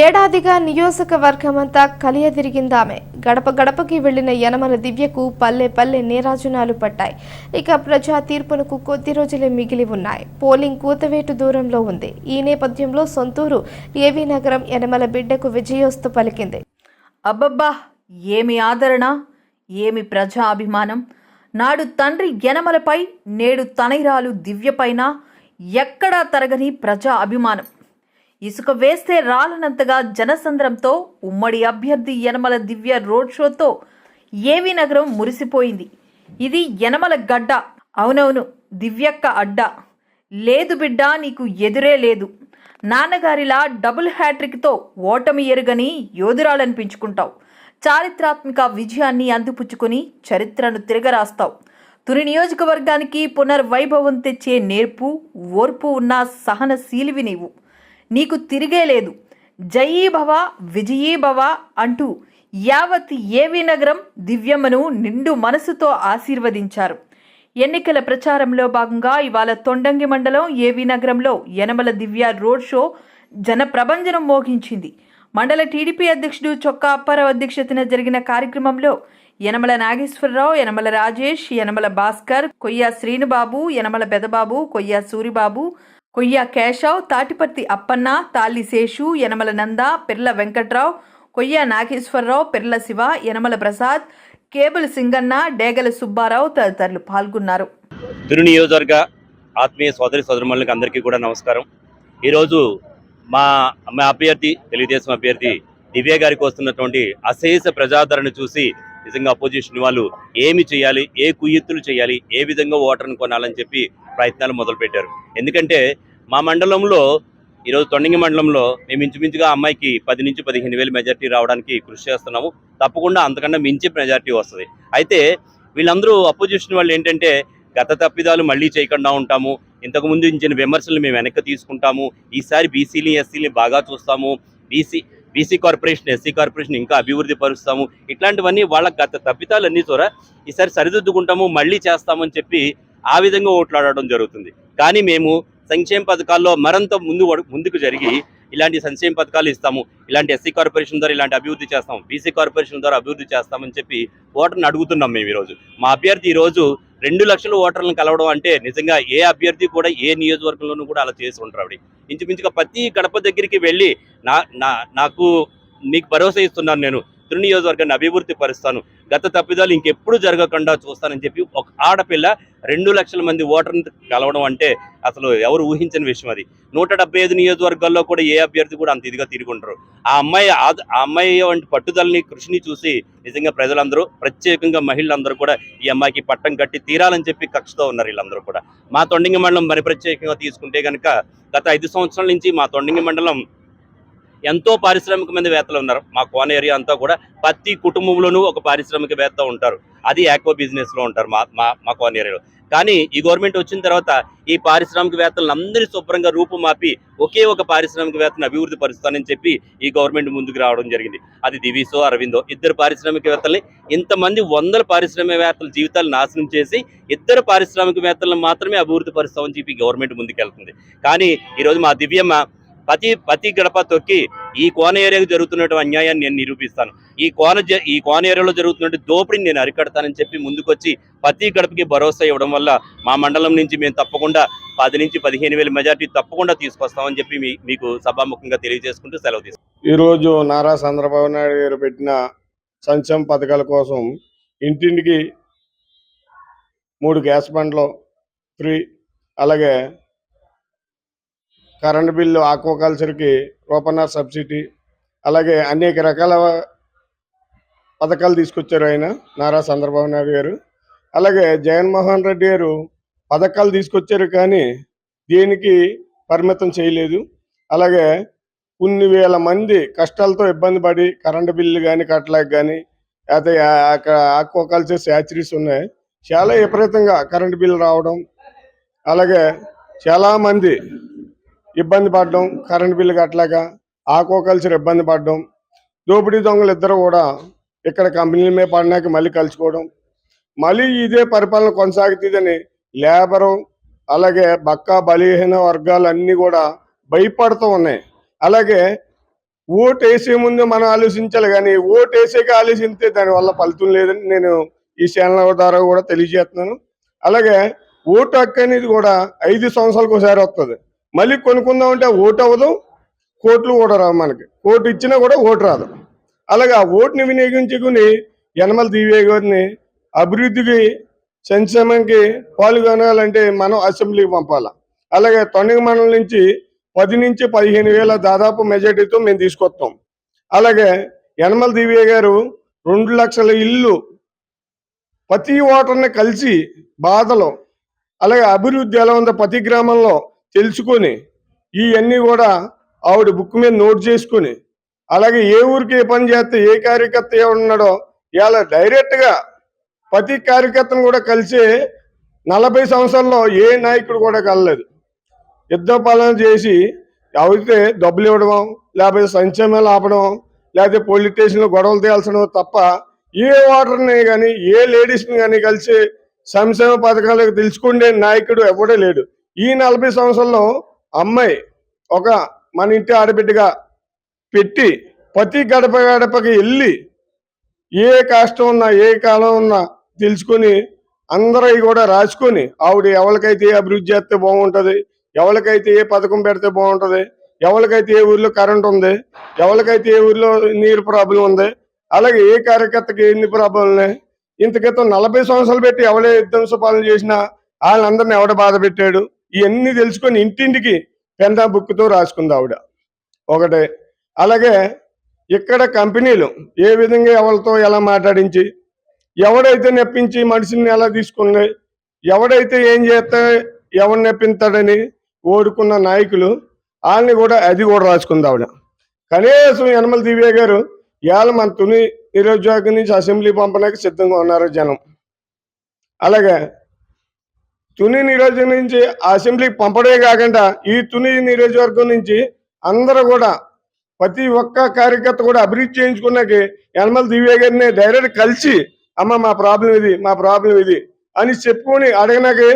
ఏడాదిగా నియోజకవర్గమంతా కలియదిరిగిందామె. గడప గడపకి వెళ్ళిన యనమల దివ్యకు పల్లె పల్లె నేరాజనాలు పట్టాయి. ఇక ప్రజా తీర్పునకు కొద్ది రోజులే మిగిలి ఉన్నాయి. పోలింగ్ కూతవేటు దూరంలో ఉంది. ఈ నేపథ్యంలో సొంతూరు ఏవీ నగరం యనమల బిడ్డకు విజయోస్తు పలికింది. అబ్బబ్బా! ఏమి ఆదరణ? ఏమి ప్రజా అభిమానం? నాడు తండ్రి యనమలపై నేడు తనైరాలు దివ్యపైన ఎక్కడా తరగని ప్రజా అభిమానం. ఇసుక వేస్తే రాలనంతగా జనసంద్రంతో ఉమ్మడి అభ్యర్థి యనమల దివ్య రోడ్ షోతో ఏవి నగరం మురిసిపోయింది. ఇది యనమల గడ్డ. అవునవును దివ్యక్క అడ్డ. లేదు బిడ్డ నీకు ఎదురే లేదు. నాన్నగారిలా డబుల్ హ్యాట్రిక్తో ఓటమి ఎరుగని యోధురాలనిపించుకుంటావు. చారిత్రాత్మక విజయాన్ని అందిపుచ్చుకొని చరిత్రను తిరగరాస్తావు. తుని నియోజకవర్గానికి పునర్వైభవం తెచ్చే నేర్పు ఓర్పు ఉన్న సహనశీలివి నీవు. నీకు తిరిగే లేదు. జయీ భవ విజయీ భవ అంటూ యావత్ ఏవి నగరం దివ్యమ్మను నిండు మనసుతో ఆశీర్వదించారు. ఎన్నికల ప్రచారంలో భాగంగా ఇవాళ తొండంగి మండలం ఏవి నగరంలో యనమల దివ్య రోడ్ షో జనప్రభంజనం మోగించింది. మండల టీడీపీ అధ్యక్షుడు చొక్కా అప్పారావు అధ్యక్షతన జరిగిన కార్యక్రమంలో యనమల నాగేశ్వరరావు యనమల రాజేష్ యనమల భాస్కర్ కొయ్య శ్రీనుబాబు యనమల పెదబాబు కొయ్య సూరిబాబు కొయ్య కేశవ్ తాటిపర్తి అప్పన్న తాలి శేషు యనమల నంద పిర్ల వెంకట్రావు కొయ్య నాగేశ్వరరావు పిర్ల శివ యనమల ప్రసాద్ కేబుల్ సింగన్న డేగల సుబ్బారావు తదితరులు పాల్గొన్నారు. తిరు నియోజకవర్గ ఆత్మీయ సోదరి సోదరుమణులకు అందరికీ కూడా నమస్కారం. ఈరోజు మా మా అభ్యర్థి తెలుగుదేశం అభ్యర్థి దివ్య గారికి వస్తున్నటువంటి అశేష ప్రజాదరణ చూసి నిజంగా అపోజిషన్ వాళ్ళు ఏమి చేయాలి ఏ కుయ్యత్తులు చేయాలి ఏ విధంగా ఓటర్ని కొనాలని చెప్పి ప్రయత్నాలు మొదలుపెట్టారు. ఎందుకంటే మా మండలంలో ఈరోజు తొండంగి మండలంలో మేము ఇంచుమించుగా అమ్మాయికి పది నుంచి పదిహేను వేలు మెజార్టీ రావడానికి కృషి చేస్తున్నాము. తప్పకుండా అంతకన్నా మించి మెజార్టీ వస్తుంది. అయితే వీళ్ళందరూ అపోజిషన్ వాళ్ళు ఏంటంటే గత తప్పిదాలు మళ్ళీ చేయకుండా ఉంటాము. ఇంతకు ముందు ఇచ్చిన విమర్శలు మేము వెనక్కి తీసుకుంటాము. ఈసారి బీసీని ఎస్సీని బాగా చూస్తాము. BC BC corporation SC corporation ఇంకా అభివృద్ధి పరుస్తాము. ఇట్లాంటివన్నీ వాళ్ళ గత తప్పితాలన్నీ చూర ఈసారి సరిదిద్దుకుంటాము మళ్ళీ చేస్తామని చెప్పి ఆ విధంగా ఓట్లాడడం జరుగుతుంది. కానీ మేము సంక్షేమ పథకాల్లో మరింత ముందు ముందుకు జరిగి ఇలాంటి సంక్షేమ పథకాలు ఇస్తాము. ఇలాంటి ఎస్సీ కార్పొరేషన్ ద్వారా ఇలాంటి అభివృద్ధి చేస్తాము. బీసీ కార్పొరేషన్ ద్వారా అభివృద్ధి చేస్తామని చెప్పి ఓటర్ని అడుగుతున్నాం మేము ఈరోజు. మా అభ్యర్థి ఈరోజు రెండు లక్షల ఓటర్లను కలవడం అంటే నిజంగా ఏ అభ్యర్థి కూడా ఏ నియోజకవర్గంలోనూ కూడా అలా చేసి ఉంటారు ఆవిడ. ఇంచుమించుగా ప్రతి గడప దగ్గరికి వెళ్ళి నా నా నాకు నీకు భరోసా ఇస్తున్నాను నేను. తిరు నియోజకవర్గాన్ని అభివృద్ధి పరుస్తాను. గత తప్పిదాలు ఇంకెప్పుడు జరగకుండా చూస్తానని చెప్పి ఒక ఆడపిల్ల రెండు లక్షల మంది ఓటర్ని కలవడం అంటే అసలు ఎవరు ఊహించని విషయం అది. నూట డెబ్బై ఐదు నియోజకవర్గాల్లో కూడా ఏ అభ్యర్థి కూడా అంత ఇదిగా తిరిగి ఆ అమ్మాయి ఆ- అమ్మాయి వంటి పట్టుదలని కృషిని చూసి నిజంగా ప్రజలందరూ ప్రత్యేకంగా మహిళలందరూ కూడా ఈ అమ్మాయికి పట్టం కట్టి తీరాలని చెప్పి కక్షతో ఉన్నారు వీళ్ళందరూ కూడా. మా తొండింగి మండలం మరి ప్రత్యేకంగా తీసుకుంటే కనుక గత ఐదు సంవత్సరాల నుంచి మా తొండింగి మండలం ఎంతో పారిశ్రామికవేత్తలు ఉన్నారు. మా కోన ఏరియా అంతా కూడా ప్రతి కుటుంబంలోనూ ఒక పారిశ్రామికవేత్త ఉంటారు. అది ఆక్వా బిజినెస్లో ఉంటారు మా మా మా కోన ఏరియాలో. కానీ ఈ గవర్నమెంట్ వచ్చిన తర్వాత ఈ పారిశ్రామికవేత్తలను అందరినీ శుభ్రంగా రూపుమాపి ఒకే ఒక పారిశ్రామికవేత్తను అభివృద్ధి పరుస్తానని చెప్పి ఈ గవర్నమెంట్ ముందుకు రావడం జరిగింది. అది దివీసో అరవిందో ఇద్దరు పారిశ్రామికవేత్తల్ని ఇంతమంది వందల పారిశ్రామికవేత్తల జీవితాలు నాశనం చేసి ఇద్దరు పారిశ్రామికవేత్తలను మాత్రమే అభివృద్ధి పరుస్తామని చెప్పి గవర్నమెంట్ ముందుకెళ్తుంది. కానీ ఈరోజు మా దివ్యమ్మ ప్రతి ప్రతి గడప తొక్కి ఈ కోన ఏరియాకు జరుగుతున్నటువంటి అన్యాయాన్ని నేను నిరూపిస్తాను. ఈ కోన ఈ కోన ఏరియాలో జరుగుతున్నటువంటి దోపిడీని నేను అరికడతానని చెప్పి ముందుకొచ్చి ప్రతి గడపకి భరోసా ఇవ్వడం వల్ల మా మండలం నుంచి మేము తప్పకుండా పది నుంచి పదిహేను వేల మెజార్టీ తప్పకుండా తీసుకొస్తామని చెప్పి మీకు సభాముఖంగా తెలియజేసుకుంటూ సెలవు తీసుకుంటాం ఈరోజు నారా చంద్రబాబు నాయుడు గారు పెట్టిన సంక్షేమ పథకాల కోసం ఇంటింటికి మూడు గ్యాస్ బండ్లు ఫ్రీ అలాగే కరెంటు బిల్లు ఆక్వాకల్చర్కి రూపణ సబ్సిడీ అలాగే అనేక రకాల పథకాలు తీసుకొచ్చారు ఆయన నారా చంద్రబాబు నాయుడు గారు. అలాగే జగన్మోహన్ రెడ్డి గారు పథకాలు తీసుకొచ్చారు కానీ దేనికి పరిమితం చేయలేదు. అలాగే కొన్ని వేల మంది కష్టాలతో ఇబ్బంది పడి కరెంటు బిల్లు కానీ కట్టలేక కానీ లేకపోతే అక్కడ ఆక్వాకల్చర్ శాచరీస్ ఉన్నాయి. చాలా విపరీతంగా కరెంటు బిల్లు రావడం అలాగే చాలామంది ఇబ్బంది పడడం కరెంటు బిల్లు కట్టలేక ఆక్వాకల్చర్ ఇబ్బంది పడడం దోపిడీ దొంగలు ఇద్దరు కూడా ఇక్కడ కంపెనీల మీద పడినాక మళ్ళీ కలుసుకోవడం మళ్ళీ ఇదే పరిపాలన కొనసాగుతుందని లేబరు అలాగే బక్క బలహీన వర్గాలన్నీ కూడా భయపడుతూ ఉన్నాయి. అలాగే ఓటు వేసే ముందు మనం ఆలోచించాలి కానీ ఓటు వేసాక ఆలోచిస్తే దానివల్ల ఫలితం లేదని నేను ఈ ఛానల్ ద్వారా కూడా తెలియజేస్తున్నాను. అలాగే ఓటు హక్కు అనేది కూడా ఐదు సంవత్సరాలకు ఒకసారి వస్తుంది మళ్ళీ కొనుక్కుందాం అంటే ఓటు అవ్వదు కోట్లు కూడా రావు మనకి. ఓటు ఇచ్చినా కూడా ఓటు రాదు. అలాగే ఆ ఓటుని వినియోగించుకుని యనమల దివ్య గారిని అభివృద్ధికి సంక్షేమంకి పాల్గొనాలంటే మనం అసెంబ్లీకి పంపాలి. అలాగే తొండగ మండలం నుంచి పది నుంచి పదిహేను వేల దాదాపు మెజార్టీతో మేము తీసుకొస్తాం. అలాగే యనమల దివ్య గారు రెండు లక్షల ఇల్లు ప్రతి ఓటర్ని కలిసి బాధలు అలాగే అభివృద్ధి ఎలా ఉందో ప్రతి గ్రామంలో తెలుసుకొని ఇవన్నీ కూడా ఆవిడ బుక్ మీద నోట్ చేసుకొని అలాగే ఏ ఊరికి ఏ పని చేస్తే ఏ కార్యకర్త ఏమన్నాడో ఉన్నాడో ఇలా డైరెక్ట్గా ప్రతి కార్యకర్తను కూడా కలిసి నలభై సంవత్సరాల్లో ఏ నాయకుడు కూడా కలలేదు. యుద్ధ పాలన చేసి అయితే డబ్బులు ఇవ్వడం లేకపోతే సంక్షేమాలు ఆపడం లేకపోతే పోలీస్ స్టేషన్లో గొడవలు తేల్చడం తప్ప ఏ ఓటర్ని కానీ ఏ లేడీస్ని కానీ కలిసి సంక్షేమ పథకాలకు తెలుసుకునే నాయకుడు ఎవడే లేడు. ఈ నలభై సంవత్సరాల్లో అమ్మాయి ఒక మన ఇంటి ఆడబిడ్డగా పెట్టి ప్రతి గడప గడపకి వెళ్ళి ఏ కష్టం ఉన్నా ఏ కాలం ఉన్నా తెలుసుకొని అందరూ కూడా రాసుకొని ఆవిడ ఎవరికైతే ఏ అభివృద్ధి చేస్తే బాగుంటుంది ఎవరికైతే ఏ పథకం పెడితే బాగుంటుంది ఎవరికైతే ఏ ఊర్లో కరెంట్ ఉంది ఎవరికైతే ఏ ఊర్లో నీరు ప్రాబ్లం ఉంది అలాగే ఏ కార్యకర్తకి ఎన్ని ప్రాబ్లం ఉన్నాయి. ఇంత క్రితం నలభై సంవత్సరాలు పెట్టి ఎవడే విధ్వంస పాలన చేసినా వాళ్ళందరిని ఎవడ బాధ పెట్టాడు? ఇవన్నీ తెలుసుకొని ఇంటింటికి పెందా బుక్తో రాసుకుంది ఆవిడ. ఒకటే. అలాగే ఇక్కడ కంపెనీలు ఏ విధంగా ఎవరితో ఎలా మాట్లాడించి ఎవడైతే నెప్పించి మనిషిని ఎలా తీసుకున్నాయి ఎవడైతే ఏం చేస్తే ఎవరు నెప్పింతాడని ఓడుకున్న నాయకులు వాళ్ళని కూడా అది కూడా రాసుకుంది ఆవిడ. కనీసం యనమల దివ్య గారు ఇవాళ మన తుని నిరుద్యోగం నుంచి అసెంబ్లీ పంపడానికి సిద్ధంగా ఉన్నారు జనం. అలాగే తుని నియోజకవర్గం నుంచి అసెంబ్లీకి పంపడమే కాకుండా ఈ తుని నియోజకవర్గం నుంచి అందరూ కూడా ప్రతి ఒక్క కార్యకర్త కూడా అభివృద్ధి చేయించుకున్నాక యనమల దివ్య గారిని డైరెక్ట్ కలిసి అమ్మ మా ప్రాబ్లం ఇది మా ప్రాబ్లం ఇది అని చెప్పుకొని అడగనాకి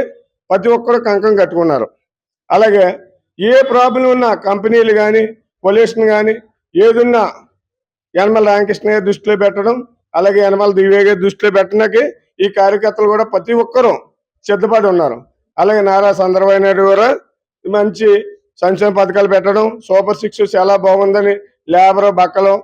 ప్రతి ఒక్కరు కంకం కట్టుకున్నారు. అలాగే ఏ ప్రాబ్లం ఉన్నా కంపెనీలు కానీ పొల్యూషన్ కానీ ఏదున్నా యనమల రామకృష్ణ గారి దృష్టిలో పెట్టడం అలాగే యనమల దివ్య గారి దృష్టిలో పెట్టడానికి ఈ కార్యకర్తలు కూడా ప్రతి ఒక్కరూ సిద్ధపడి ఉన్నారు. అలాగే నారా చంద్రబాబు నాయుడు గారు మంచి సంక్షేమ పథకాలు పెట్టడం సూపర్ సిక్స్ చాలా బాగుందని లేబర్ బక్కలు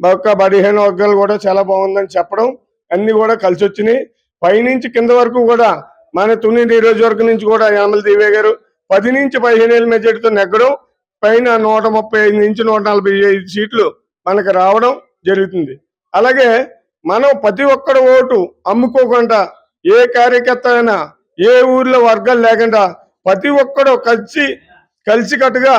బక్క బడిహీన వర్గాలు కూడా చాలా బాగుందని చెప్పడం అన్ని కూడా కలిసి వచ్చినాయి. పైనుంచి కింద వరకు కూడా మన తుని నియోజకవర్గం నుంచి కూడా యామల దివ్య గారు పది నుంచి పదిహేను ఏళ్ళ మెజార్టీతో నెగ్గడం పైన నూట ముప్పై ఐదు నుంచి నూట నలభై ఐదు సీట్లు మనకు రావడం జరుగుతుంది. అలాగే మనం ప్రతి ఒక్కడు ఓటు అమ్ముకోకుండా ఏ కార్యకర్త అయినా ఏ ఊర్లో వర్గాలు లేకుండా ప్రతి ఒక్కడు కలిసి కలిసికట్టుగా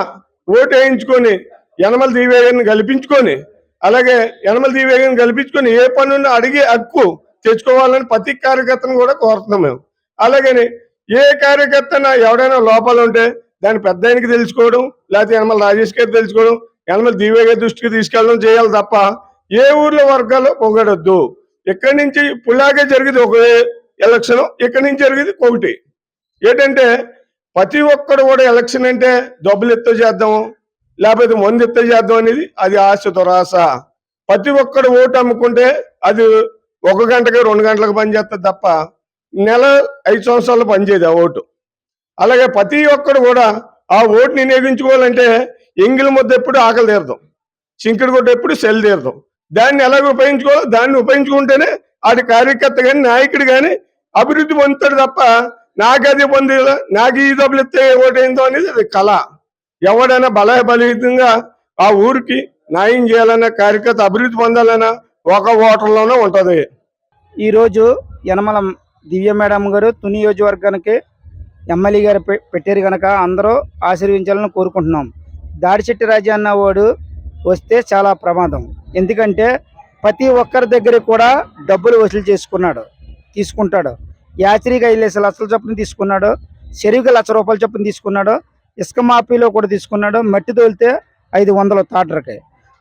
ఓటు వేయించుకొని యనమల దివ్యాగారిని గెలిపించుకొని అలాగే యనమల దివ్యాగారిని గెలిపించుకొని ఏ పనున్నా అడిగే హక్కు తెచ్చుకోవాలని ప్రతి కార్యకర్తను కూడా కోరుతున్నాం మేము. అలాగని ఏ కార్యకర్తన ఎవడైనా లోపాలు ఉంటే దాన్ని పెద్ద ఆయనకి తెలుసుకోవడం లేకపోతే యనమల రాజేష్ గారు తెలుసుకోవడం యనమల దివ్య గారి దృష్టికి తీసుకెళ్ళడం చేయాలి తప్ప ఏ ఊర్లో వర్గాలు పొగడొద్దు. ఇక్కడి నుంచి పుల్లాగే జరిగింది ఒక ఎలక్షన్ ఇక్కడి నుంచి జరిగేది ఒకటి. ఏంటంటే ప్రతి ఒక్కడు కూడా ఎలక్షన్ అంటే డబ్బులు ఎత్త చేద్దాం లేకపోతే మందు ఎత్త చేద్దాం అనేది అది ఆశ దురాశ ప్రతి ఒక్కడు ఓటు అమ్ముకుంటే అది ఒక గంటకి రెండు గంటలకు పనిచేస్తుంది తప్ప నెల ఐదు సంవత్సరాలు పనిచేయదు ఆ ఓటు. అలాగే ప్రతి ఒక్కడు కూడా ఆ ఓటుని వినియోగించుకోవాలంటే ఎంగిలి ముద్ద ఎప్పుడు ఆకలి తీరదాం. చింకిడి గుడ్డ ఎప్పుడు సెల్ తీరదాం. దాన్ని ఎలాగ ఉపయోగించుకోవాలో దాన్ని ఉపయోగించుకుంటేనే ఆడి కార్యకర్త కానీ నాయకుడు కానీ అభివృద్ధి పొందుతాడు తప్ప నాకు అది పొంది నాకు ఈ డబ్బులు ఇస్తే ఓటేందో అనేది అది కళ. ఎవడైనా బల బలితంగా ఆ ఊరికి న్యాయం చేయాలన్న కార్యకర్త అభివృద్ధి పొందాలన్నా ఒక ఓటర్లోనే ఉంటుంది. ఈరోజు యనమల దివ్య మేడం గారు తుని నియోజకవర్గానికి ఎమ్మెల్యే గారు పె- పెట్టారు కనుక అందరూ ఆశీర్వించాలని కోరుకుంటున్నాం. దాడిశెట్టి రాజా అన్న వాడు వస్తే చాలా ప్రమాదం. ఎందుకంటే ప్రతి ఒక్కరి దగ్గర కూడా డబ్బులు వసూలు చేసుకున్నాడు. తీసుకుంటాడు. యాచరీగా ఐదు లక్షల చొప్పున తీసుకున్నాడు. చెరువుకి లక్ష రూపాయల చొప్పున తీసుకున్నాడు. ఇసుక మాఫీలో కూడా తీసుకున్నాడు. మట్టి తోలితే ఐదు వందలు తాటరకి.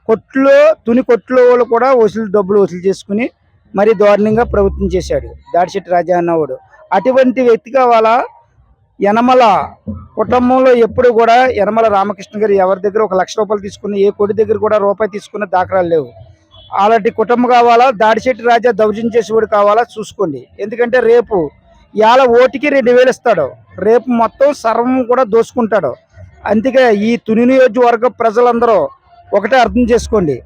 కొట్లు తుని కొట్లు వాళ్ళు కూడా వసూలు డబ్బులు వసూలు చేసుకుని మరి దారుణంగా ప్రభుత్వం చేశాడు. దాడిశెట్టి రాజా అన్నవాడు అటువంటి వ్యక్తిగా వాళ్ళ యనమల కుటుంబంలో ఎప్పుడు కూడా యనమల రామకృష్ణ గారు ఎవరి దగ్గర ఒక లక్ష రూపాయలు తీసుకుని ఏ కొడి దగ్గర కూడా రూపాయి తీసుకున్న దాఖలాలు లేవు. అలాంటి కుటుంబం కావాలా? దాడిశెట్టి రాజా దౌర్జన్యం చేసేవాడు కావాలా? చూసుకోండి. ఎందుకంటే రేపు ఇవాళ ఓటికి రెండు వేలు ఇస్తాడు. రేపు మొత్తం సర్వం కూడా దోసుకుంటాడు. అందుకే ఈ తుని నియోజకవర్గ ప్రజలందరూ ఒకటే అర్థం చేసుకోండి.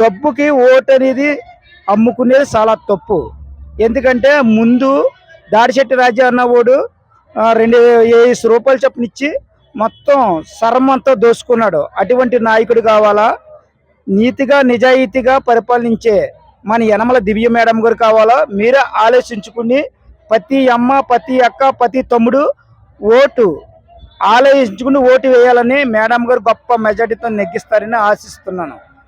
డబ్బుకి ఓటు అనేది అమ్ముకునేది చాలా తప్పు. ఎందుకంటే ముందు దాడిశెట్టి రాజా అన్నవాడు రెండు వేసి రూపాయలు చొప్పున ఇచ్చి మొత్తం సర్వం దోసుకున్నాడు. అటువంటి నాయకుడు కావాలా? నీతిగా నిజాయితీగా పరిపాలించే మన యనమల దివ్య మేడం గారు కావాలా? మీరే ఆలోచించుకుని ప్రతి అమ్మ ప్రతి అక్క ప్రతి తమ్ముడు ఓటు ఆలోచించుకుని ఓటు వేయాలని మేడం గారు గొప్ప మెజార్టీతో నెగ్గిస్తారని ఆశిస్తున్నాను.